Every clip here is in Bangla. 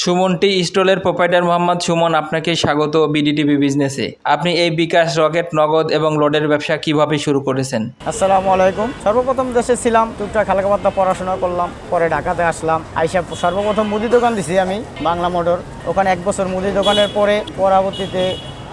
সুমন টি স্টলের প্রোপাইটার মোহাম্মদ সুমন, আপনাকে স্বাগত বিডিটিভি বিজনেসে। আপনি এই বিকাশ রকেট, নগদ এবং লোডের ব্যবসা কীভাবে শুরু করেছেন? আসসালামু আলাইকুম। সর্বপ্রথম দেশে ছিলাম টুকটাক খালাকাপাতা পড়াশোনা করলাম, পরে ঢাকাতে আসলাম। আইসা সর্বপ্রথম মুদি দোকান দিছি আমি, বাংলা মোটর। ওখানে এক বছর মুদি দোকানের পরে পরবর্তীতে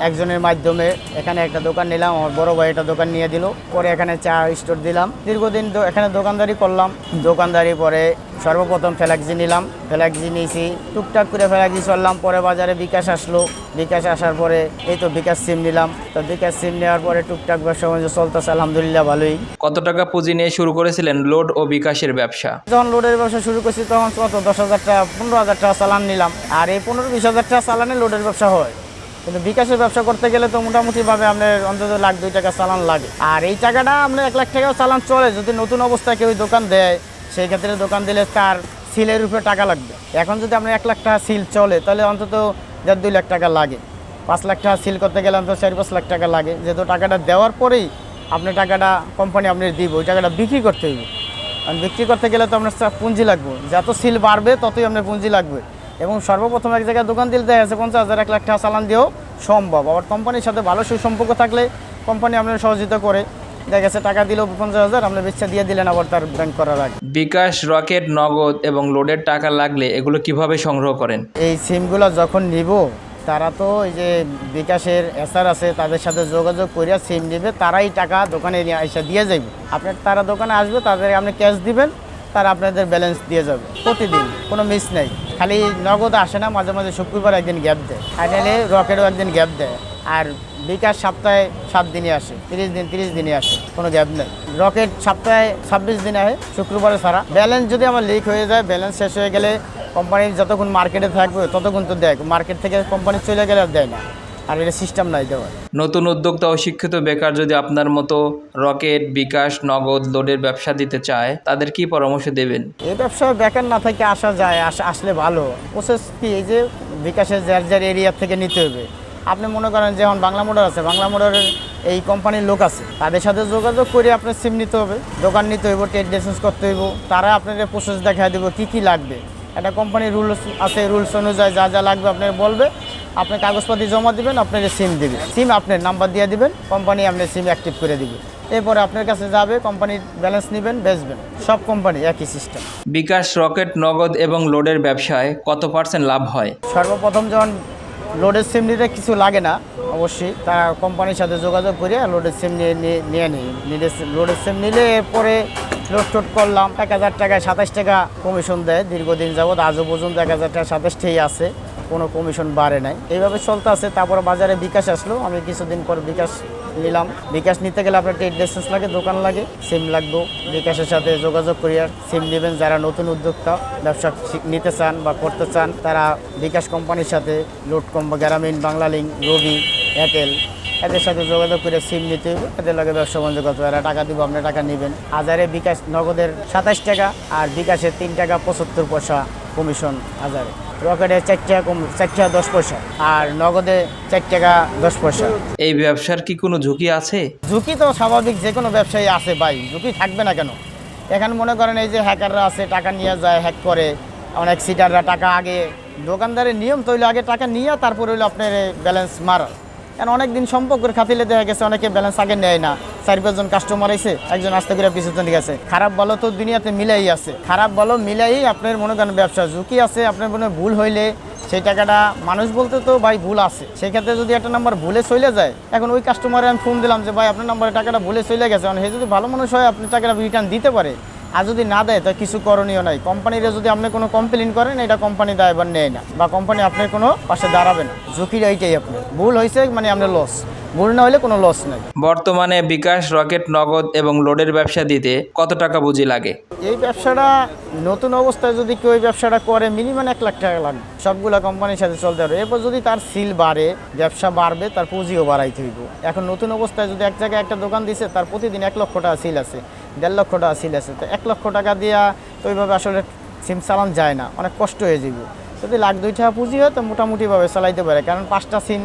একজনের মাধ্যমে এখানে একটা দোকান নিলাম আমার বড় ভাই একটা দোকান নিয়ে দিল। পরে এখানে চা স্টোর দিলাম। দীর্ঘদিন তো এখানে দোকানদারি করলাম। দোকানদারি পরে সর্বপ্রথম ফ্ল্যাক্সি নিলাম। ফ্ল্যাক্সি নিয়েছি টুকটাক করে ফ্ল্যাক্সি চললাম। পরে বাজারে বিকাশ আসলো। বিকাশ আসার পরে এই তো বিকাশ সিম নিলাম। তো বিকাশ সিম নেওয়ার পরে টুকটাক ব্যবসা বাণিজ্য চলতেছে আলহামদুলিল্লাহ ভালোই। কত টাকা পুঁজি নিয়ে শুরু করেছিলেন লোড ও বিকাশের ব্যবসা? যখন লোডের ব্যবসা শুরু করছি তখন কত দশ হাজার টাকা পনেরো হাজার টাকা চালান নিলাম। আর এই পনেরো বিশ হাজার টাকা চালানে লোডের ব্যবসা হয়। কিন্তু বিকাশের ব্যবসা করতে গেলে তো মোটামুটিভাবে আপনার অন্তত লাখ, দুই টাকা চালান লাগে। আর এই টাকাটা আপনার এক লাখ টাকাও চালান চলে, যদি নতুন অবস্থায় কেউ দোকান দেয়, সেই ক্ষেত্রে দোকান দিলে তার সিলের উপরে টাকা লাগবে। এখন যদি আপনার এক লাখ টাকা সিল চলে, তাহলে অন্তত দেড়, দুই লাখ টাকা লাগে। পাঁচ লাখ টাকা সিল করতে গেলে অন্তত চার, পাঁচ লাখ টাকা লাগে। যেহেতু টাকাটা দেওয়ার পরেই আপনি টাকাটা কোম্পানি আপনি দিব, ওই টাকাটা বিক্রি করতে হইব। কারণ বিক্রি করতে গেলে তো আপনার পুঁজি লাগবে। যত সিল বাড়বে, ততই আপনার পুঁজি লাগবে। এবং সর্বপ্রথম এক জায়গায় দোকান দিলে দেখা যাচ্ছে পঞ্চাশ হাজার এক লাখ টাকা চালান দিয়েও সম্ভব। আবার কোম্পানির সাথে ভালো সুসম্পর্ক থাকলে কোম্পানি আপনার সহযোগিতা করে। দেখা গেছে টাকা দিলেও পঞ্চাশ হাজার আপনি বেচা দিয়ে দিলেন আবার তার ব্যাংক করার আগে। বিকাশ রকেট নগদ এবং লোডের টাকা লাগলে এগুলো কীভাবে সংগ্রহ করেন? এই সিমগুলো যখন নিব তারা তো এই যে বিকাশের এসআর আছে তাদের সাথে যোগাযোগ করিয়া সিম নিবে তারাই টাকা দোকানে এসে দিয়ে যাবে আপনার তারা দোকানে আসবে তাদের আপনি ক্যাশ দিবেন তারা আপনাদের ব্যালেন্স দিয়ে যাবে। প্রতিদিন কোনো মিস নেই। খালি নগদ আসে না, মাঝে মাঝে শুক্রবার একদিন গ্যাপ দেয়। ফাইনালি রকেটও একদিন গ্যাপ দেয়। আর বিকাশ সপ্তাহে সাত দিনই আসে, তিরিশ দিন, তিরিশ দিনই আসে, কোনো গ্যাপ নেই। রকেট সপ্তাহে ছাব্বিশ দিন আসে, শুক্রবারে ছাড়া। ব্যালেন্স যদি আমার লিক হয়ে যায় ব্যালেন্স শেষ হয়ে গেলে কোম্পানি যতক্ষণ মার্কেটে থাকবে, ততক্ষণ তো দেয় মার্কেট থেকে কোম্পানি চলে গেলে আর দেয় না। আর এটা সিস্টেম নাই দেওয়ার। নতুন উদ্যোক্তা ও শিক্ষিত বেকার যদি আপনার মতো রকেট বিকাশ নগদ লোডের ব্যবসা দিতে চায় তাদের কি পরামর্শ দেবেন? এই ব্যবসা বেকার না থেকে আসা যায় আসলে ভালো। প্রসেস কি? এই যে বিকাশের যার যার এরিয়া থেকে নিতে হবে। আপনি মনে করেন যেমন বাংলা মোটর আছে বাংলা মোটরের এই কোম্পানির লোক আছে। তাদের সাথে যোগাযোগ করে আপনার সিম নিতে হবে দোকান নিতে হইব ট্রেড লাইসেন্স করতে হইব। তারা আপনাকে প্রসেস দেখা দেবো কী কী লাগবে। একটা কোম্পানির রুলস আছে রুলস অনুযায়ী যা যা লাগবে আপনার বলবে। আপনি কাগজপাতি জমা দিবেন আপনাকে সিম দিবে। সিম আপনার নাম্বার দিয়ে দিবেন কোম্পানি আপনার সিম অ্যাক্টিভ করে দিবে। এরপরে আপনার কাছে যাবে কোম্পানির ব্যালেন্স নেবেন বেচবেন। সব কোম্পানি একই সিস্টেম বিকাশ রকেট নগদ এবং লোডের ব্যবসায় কত পার্সেন্ট লাভ হয়? সর্বপ্রথম যখন লোডের সিম নিতে কিছু লাগে না অবশ্যই তারা কোম্পানির সাথে যোগাযোগ করে লোডের সিম নিয়ে নিয়ে- নিই। নিলে লোডের সিম নিলে এরপরে লোড টোড করলাম এক হাজার টাকায় সাতাশ টাকা কমিশন দেয়। দীর্ঘদিন যাবৎ আজও পর্যন্ত এক হাজার টাকা সাতাশটাই আছে। কোনো কমিশন বাড়ে নাই। এইভাবে চলতে আছে, তারপর বাজারে বিকাশ আসলো। আমি কিছুদিন পর বিকাশ নিলাম। বিকাশ নিতে গেলে আপনার ট্রেড লাইসেন্স লাগে, দোকান লাগে সিম লাগবে। বিকাশের সাথে যোগাযোগ করিয়া সিম নেবেন। যারা নতুন উদ্যোক্তা, ব্যবসা নিতে চান বা করতে চান, তারা বিকাশ কোম্পানির সাথে লোড কম গ্রামীণ বাংলালিঙ্ক রবি, এয়ারটেল, এদের সাথে যোগাযোগ করে সিম নিতে হবে। এদের লাগে ব্যবসা বাণিজ্য করতে এরা টাকা দিব, আপনি টাকা নেবেন। হাজারে বিকাশ নগদের সাতাশ টাকা আর বিকাশের তিন টাকা পঁচাত্তর পয়সা কমিশন হাজারে। রকেটে চার টাকা কম চার টাকা দশ পয়সা আর নগদে চার টাকা দশ পয়সা। এই ব্যবসার কি কোনো ঝুঁকি আছে? ঝুঁকি তো স্বাভাবিক যে কোনো ব্যবসায়ী আছে ভাই ঝুঁকি থাকবে না কেন? এখন মনে করেন এই যে হ্যাকাররা আছে টাকা নিয়ে যায় হ্যাক করে অনেক সিটাররা টাকা আগে দোকানদারের নিয়ম তৈরি আগে টাকা নিয়ে তারপরে হইল আপনার ব্যালেন্স মারা। কারণ অনেক দিন সম্পর্কের খাতিলে দেখা গেছে অনেকে ব্যালেন্স আগে নেয় না। চার পাঁচজন কাস্টমার এসে একজন আস্তে করে পিছন গেছে খারাপ বলো তো দুনিয়াতে মিলাই আছে। খারাপ বলো মিলাই আপনার মনে করেন ব্যবসা। ঝুঁকি আছে আপনার মনে ভুল হইলে সেই টাকাটা মানুষ বলতে তো ভাই ভুল আছে। সেই ক্ষেত্রে যদি একটা নাম্বার ভুলে চলে যায়, এখন ওই কাস্টমারে আমি ফোন দিলাম যে, ভাই, আপনার নাম্বারে টাকাটা ভুলে চলে গেছে। সে যদি ভালো মানুষ হয়, আপনি টাকাটা রিটার্ন দিতে পারে। আর যদি না দেয় তো কিছু করণীয় নাই। কোম্পানিরা যদি আপনি কোনো কমপ্লেন করেন এটা কোম্পানি দায়বার নেয় না বা কোম্পানি আপনার কোনো পাশে দাঁড়াবে না। ঝুঁকির এইটাই আপনার। ভুল হয়েছে মানে আপনার লস ভুল না হলে কোনো লস নাই। বর্তমানে বিকাশ রকেট নগদ এবং লোডের ব্যবসা দিতে কত টাকা পুঁজি লাগে? এই ব্যবসাটা নতুন অবস্থায় যদি কেউ এই ব্যবসাটা করে মিনিমাম এক লাখ টাকা লাগবে সবগুলা কোম্পানির সাথে চলতে হবে এরপর যদি তার সিল বাড়ে ব্যবসা বাড়বে তার পুঁজিও বাড়াইতে হইব। এখন নতুন অবস্থায় যদি এক জায়গায় একটা দোকান দিছে তার প্রতিদিন এক লক্ষ টাকা সিল আছে। দেড় লক্ষ টাকা সিল আছে। তো এক লক্ষ টাকা দিয়া তো ওইভাবে আসলে সিম চালান যায় না, অনেক কষ্ট হয়ে যাবে যদি লাখ দুই টাকা পুঁজি হয় তো মোটামুটিভাবে চালাইতে পারে, কারণ পাঁচটা সিম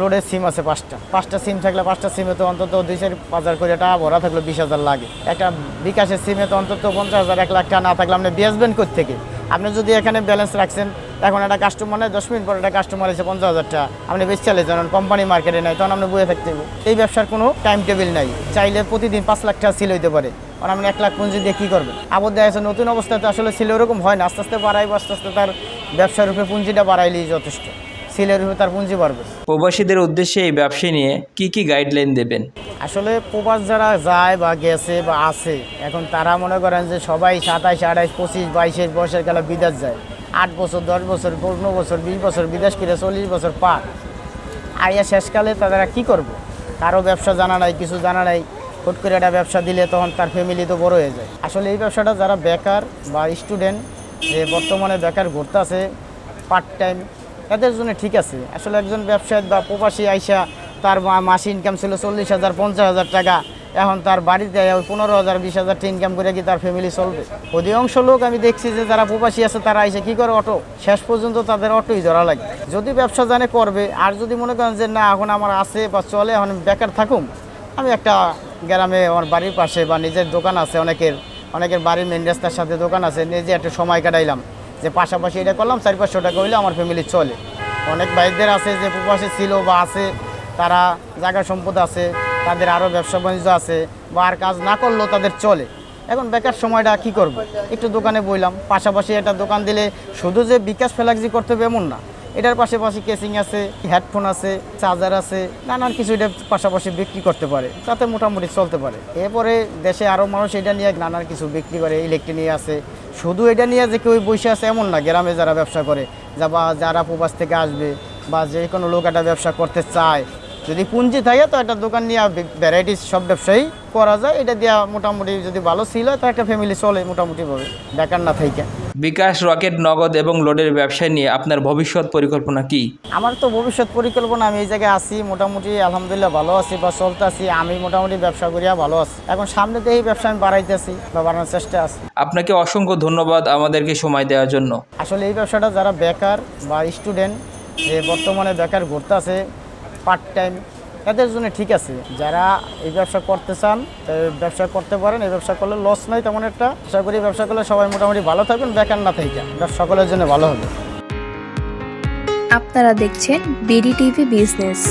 রোডের সিম আছে পাঁচটা। পাঁচটা সিম থাকলে পাঁচটা সিমে তো অন্তত দুই চার হাজার করে টাকা ভরা থাকলে, বিশ হাজার লাগে। একটা বিকাশের সিমে তো অন্তত পঞ্চাশ হাজার, এক লাখ টাকা না থাকলে আপনি বেচবেন থেকে আপনি যদি এখানে ব্যালেন্স রাখছেন এখন একটা কাস্টমার নেয় দশ মিনিট পর একটা কাস্টমার এসে পঞ্চাশ হাজার টাকা। আপনি বেশ চালে যান কোম্পানি মার্কেটে নেয় তখন আপনি বয়ে থাকতে হবে। এই ব্যবসার কোনো টাইম টেবিল নাই। চাইলে প্রতিদিন পাঁচ লাখ টাকা সিল হইতে পারে। কারণ আপনি এক লাখ পুঁজি দিয়ে কী করবেন? আবার দেখা যাচ্ছে নতুন অবস্থাতে আসলে সিল ওরকম হয় না। আস্তে আস্তে বাড়াইবো আস্তে আস্তে তার ব্যবসার উপরে পুঁজিটা বাড়াইলেই যথেষ্ট। সিলের উপরে তার পুঁজি বাড়বে। প্রবাসীদের উদ্দেশ্যে এই ব্যবসা নিয়ে কি কি গাইডলাইন দেবেন? আসলে প্রবাস যারা যায় বা গেছে বা আছে এখন তারা মনে করেন যে সবাই সাতাইশ আঠাইশ পঁচিশ বাইশের বয়সের গেলে বিদেশ যায়। আট বছর, দশ বছর, পনেরো বছর, বিশ বছর, বিদেশ করে চল্লিশ বছর পার। আইয়া শেষকালে তারা কি করব। কারও ব্যবসা জানা নাই, কিছু জানা নাই। হুট করে একটা ব্যবসা দিলে তখন তার ফ্যামিলি তো বড় হয়ে যায়। আসলে এই ব্যবসাটা যারা বেকার বা স্টুডেন্ট যে বর্তমানে বেকার ঘুরতে আছে পার্ট টাইম এদের জন্য ঠিক আছে। আসলে একজন ব্যবসায়ী বা প্রবাসী আইসা তার মাসে ইনকাম ছিল চল্লিশ হাজার, পঞ্চাশ হাজার টাকা। এখন তার বাড়িতে পনেরো হাজার, বিশ হাজার ইনকাম করে কি তার ফ্যামিলি চলবে? অধিকাংশ লোক আমি দেখছি যে যারা প্রবাসী আছে, তারা আইসে কি করে? অটো। শেষ পর্যন্ত তাদের অটোই ধরা লাগে। যদি ব্যবসা জানে করবে, আর যদি মনে করেন যে না, এখন আমার আছে বা চলে, এখন বেকার থাকুম, আমি একটা গ্রামে আমার বাড়ির পাশে বা নিজের দোকান আছে, অনেকের অনেকের বাড়ির মেন রাস্তার সাথে দোকান আছে নিজে একটা সময় কাটাইলাম, যে পাশাপাশি এটা করলাম, চারি পাঁচশো টাকা হইলে আমার ফ্যামিলি চলে। অনেক ভাইদের আছে যে প্রবাসী ছিল বা আছে, তারা জায়গা সম্পদ আছে তাদের আরও ব্যবসা বাণিজ্য আছে বা আর কাজ না করলেও তাদের চলে। এখন বেকার সময়টা কি করব? একটু দোকানে বইলাম। পাশাপাশি একটা দোকান দিলে শুধু যে বিকাশ ফেলাক্সি করতে হবে এমন না, এটার পাশাপাশি কেসিং আছে, হেডফোন আছে, চার্জার আছে, নানান কিছু এটা পাশাপাশি বিক্রি করতে পারে। তাতে মোটামুটি চলতে পারে। এরপরে দেশে আরও মানুষ এটা নিয়ে নানান কিছু বিক্রি করে, ইলেকট্রিক আছে। শুধু এটা নিয়ে যে কেউ বসে আছে এমন না, গ্রামে যারা ব্যবসা করে যা বা যারা প্রবাস থেকে আসবে বা যে কোনো লোক একটা ব্যবসা করতে চায় যদি পুঁজি থাকে তো একটা দোকান নিয়ে ভ্যারাইটিস সব ব্যবসায়ী করা যায়। এটা দিয়া মোটামুটি যদি ভালো ছিল তো একটা ফ্যামিলি চলে মোটামুটিভাবে বেকার না থেকে বিকাশ রকেট নগদ এবং লোডের ব্যবসা নিয়ে আপনার ভবিষ্যৎ পরিকল্পনা কি? আমার তো ভবিষ্যৎ পরিকল্পনা আমি এই জায়গায় আছি মোটামুটি আলহামদুলিল্লাহ ভালো আছি বা চলতে আছি আমি মোটামুটি ব্যবসা করিয়া ভালো আছি। এখন সামনে দিয়ে এই ব্যবসা আমি বাড়াইতেছি বা বাড়ানোর চেষ্টা আছি। আপনাকে অসংখ্য ধন্যবাদ আমাদেরকে সময় দেওয়ার জন্য। আসলে এই ব্যবসাটা যারা বেকার বা স্টুডেন্ট যে বর্তমানে বেকার ঘুরতে আছে পার্ট টাইম তাদের জন্য ঠিক আছে। যারা এই ব্যবসা করতে চান ব্যবসা করতে পারেন, এই ব্যবসা করলে লস নাই তেমন একটা। আশা করি ব্যবসা করলে সবাই মোটামুটি ভালো থাকবেন, বেকার না থেকে ব্যবসা সকলের জন্য ভালো হবে। আপনারা দেখছেন বিডি টিভি বিজনেস।